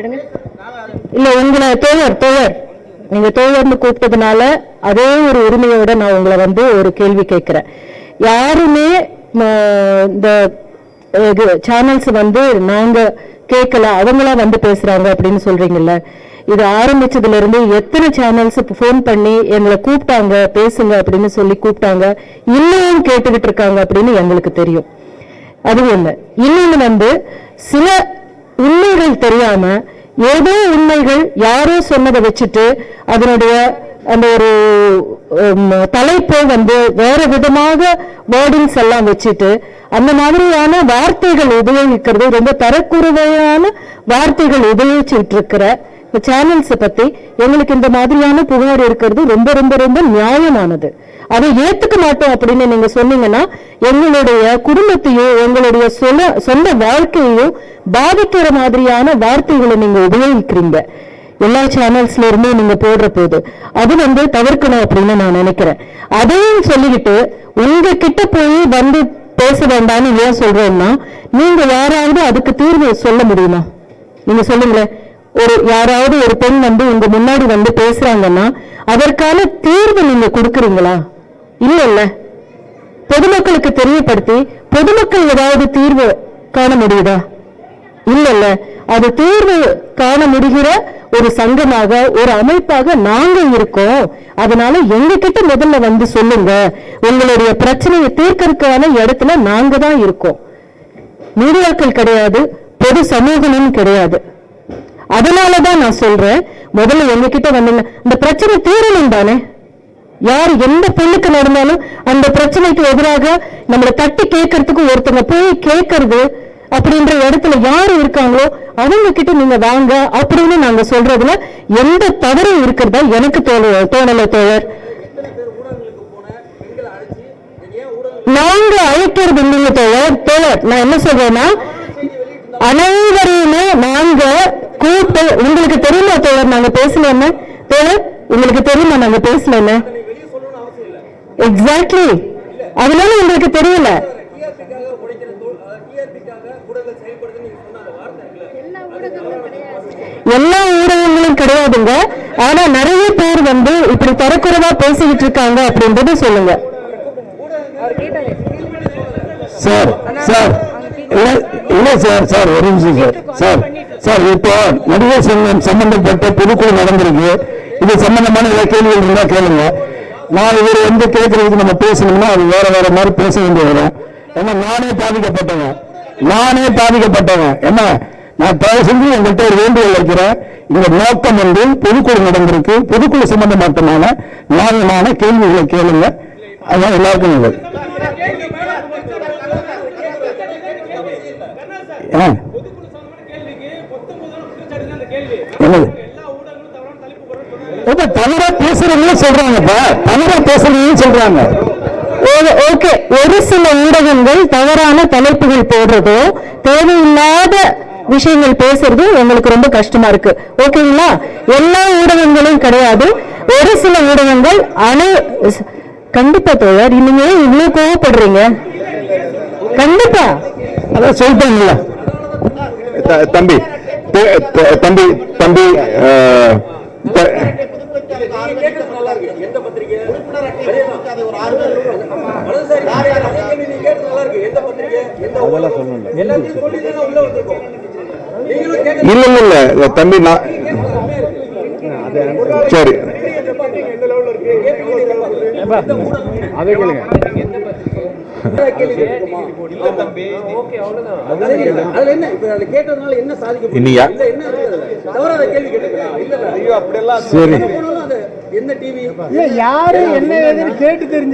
எடுங்க. இல்ல உங்களை தோழர் தோழர் நீங்க தோழர்னு கூப்பிட்டதுனால அதே ஒரு உரிமையோட நான் உங்களை வந்து ஒரு கேள்வி கேட்கிறேன். யாருமே இந்த இந்த சேனல்ஸ் வந்து நாங்க கேட்கல அவங்களா வந்து பேசுறாங்க அப்படின்னு சொல்றீங்கல்ல. இது ஆரம்பிச்சதுல இருந்து எத்தனை சேனல்ஸ் ஃபோன் பண்ணி எங்களை கூப்பிட்டாங்க பேசுங்க அப்படின்னு சொல்லி கூப்பிட்டாங்க இன்னும் கேட்டுக்கிட்டு இருக்காங்க அப்படின்னு எங்களுக்கு தெரியும். அது ஒண்ணு. இன்னொன்னு வந்து சில உண்மைகள் தெரியாம ஏதோ உண்மைகள் யாரோ சொன்னதை வச்சுட்டு அதனுடைய அந்த ஒரு தலைப்பை வந்து வேற விதமாக வேர்டிங்ஸ் எல்லாம் வச்சுட்டு அந்த மாதிரியான வார்த்தைகள் உபயோகிக்கிறது ரொம்ப தரக்குறைவையான வார்த்தைகள் உபயோகிச்சுட்டு இருக்கிற சேனல்ஸை பத்தி எங்களுக்கு இந்த மாதிரியான புகார் இருக்கிறது ரொம்ப ரொம்ப ரொம்ப நியாயமானது. அதை ஏத்துக்க மாட்டோம் அப்படின்னு நீங்க சொன்னீங்கன்னா எங்களுடைய குடும்பத்தையும் எங்களுடைய சொந்த சொந்த வாழ்க்கையையும் பாதிக்கிற மாதிரியான வார்த்தைகளை நீங்க உபயோகிக்கிறீங்க. எல்லா சேனல்ஸ்ல நீங்கள் நீங்க போடுற போது. அது வந்து தவிர்க்கணும் அப்படின்னு நான் நினைக்கிறேன். அதையும் சொல்லிக்கிட்டு உங்க கிட்ட போய் வந்து பேச வேண்டாம்னு ஏன் சொல்றேன்னா நீங்க யாராவது அதுக்கு தீர்வு சொல்ல முடியுமா? நீங்க சொல்லுங்களேன். ஒரு யாராவது ஒரு பெண் வந்து உங்க முன்னாடி வந்து பேசுறாங்கன்னா அதற்கான தீர்வு நீங்க கொடுக்குறீங்களா? இல்ல இல்ல பொதுமக்களுக்கு தெரியப்படுத்தி பொதுமக்கள் ஏதாவது தீர்வு காண முடியுதா? இல்ல இல்ல அது தீர்வு காண முடிகிற ஒரு சங்கமாக ஒரு அமைப்பாக நாங்க இருக்கோம். அதனால எங்க கிட்ட முதல்ல வந்து சொல்லுங்க. உங்களுடைய பிரச்சனையை தீர்க்கறதுக்கான இடத்துல நாங்க தான் இருக்கோம். மீடியாக்கள் கிடையாது பொது சமூகமும் கிடையாது. அதனாலதான் நான் சொல்றேன். முதல்ல எங்க கிட்ட இந்த பிரச்சனை தீரணும் தானே? யார் எந்த பெண்ணுக்கு நடந்தாலும் அந்த பிரச்சனைக்கு எதிராக நம்மளை தட்டி கேட்கறதுக்கு ஒருத்தங்க போய் கேட்கறது அப்படின்ற இடத்துல யார் இருக்காங்களோ அவங்க கிட்ட நீங்க வாங்க அப்படின்னு நாங்க சொல்றதுல எந்த தவறும் இருக்கிறதா எனக்கு தோணல தோணல தோழர். நாங்க அழைக்கிறது இல்லைங்க தோழர். தோழர் நான் என்ன சொல்றேன்னா அனைவரையுமே நாங்க கூட்டு உங்களுக்கு தெரியுமா தோழர் நாங்க பேசல என்ன தோழர் உங்களுக்கு தெரியுமா நாங்க பேசல என்ன எக்ஸாக்ட்லி அதனால உங்களுக்கு தெரியல. எல்லா ஊடகங்களும் கிடையாதுங்க. ஆனா நிறைய பேர் வந்து இப்படி தரக்குறைவா பேசிக்கிட்டு இருக்காங்க அப்படின்றத சொல்லுங்க. Sir sir. இல்ல சார் சார் ஒரு நிமிஷம் சார். சார் சார் இப்போ நடிகர் சங்கம் சம்பந்தப்பட்ட பொதுக்குழு நடந்திருக்கு. இது சம்பந்தமான கேள்விகள் இருந்தா கேளுங்க. நான் இவர் வந்து கேட்கறதுக்கு நம்ம பேசணும்னா அது வேற வேற மாதிரி பேச வேண்டிய வரும். ஏன்னா நானே பாதிக்கப்பட்டவன். நானே பாதிக்கப்பட்டவன். என்ன? நான் தயவு செஞ்சு உங்கள்கிட்ட ஒரு வேண்டுகோள் வைக்கிறேன். இந்த நோக்கம் வந்து பொதுக்குழு நடந்திருக்கு. பொதுக்குழு சம்பந்தமாட்டமான நியாயமான கேள்விகளை கேளுங்க. அதான் எல்லாருக்கும் நல்லது. என்னது? பேசுறவங்களும் சொல்றாங்கப்பா. தவறா பேசுறவங்களும் சொல்றாங்க. ஓகே. ஒரு சில ஊடகங்கள் தவறான தலைப்புகள் போடுறதோ தேவையில்லாத விஷயங்கள் பேசுறதும் எங்களுக்கு ரொம்ப கஷ்டமா இருக்கு. ஓகேங்களா? எல்லா ஊடகங்களும் கிடையாது. ஒரு சில ஊடகங்கள் அனை ஸ்- கண்டிப்பா தோழர் இனிமே இவ்வளவு கோவப்படுறீங்க. கண்டிப்பா. அதான் சொல்லிட்டாங்கல்ல. த- தம்பி த- த- தம்பி தம்பி நல்லா இருக்கு. எந்த பத்திரிகை வலதுசாரி நீங்க நல்லா இருக்கு. எந்த பத்திரிகை எந்த அதெல்லாம் சொல்லணும் எல்லாத்தையும் சொல்லி தானே உள்ள வந்திருக்கோம். நீங்களும் கேட்க இல்ல இல்ல இல்ல. தம்பி நான் சரி. என்ன? இப்ப அதை கேட்டதுனால என்ன சாதிக்க என்ன டிவி யாரு என்ன ஏதுன்னு கேட்டு தெரிஞ்சு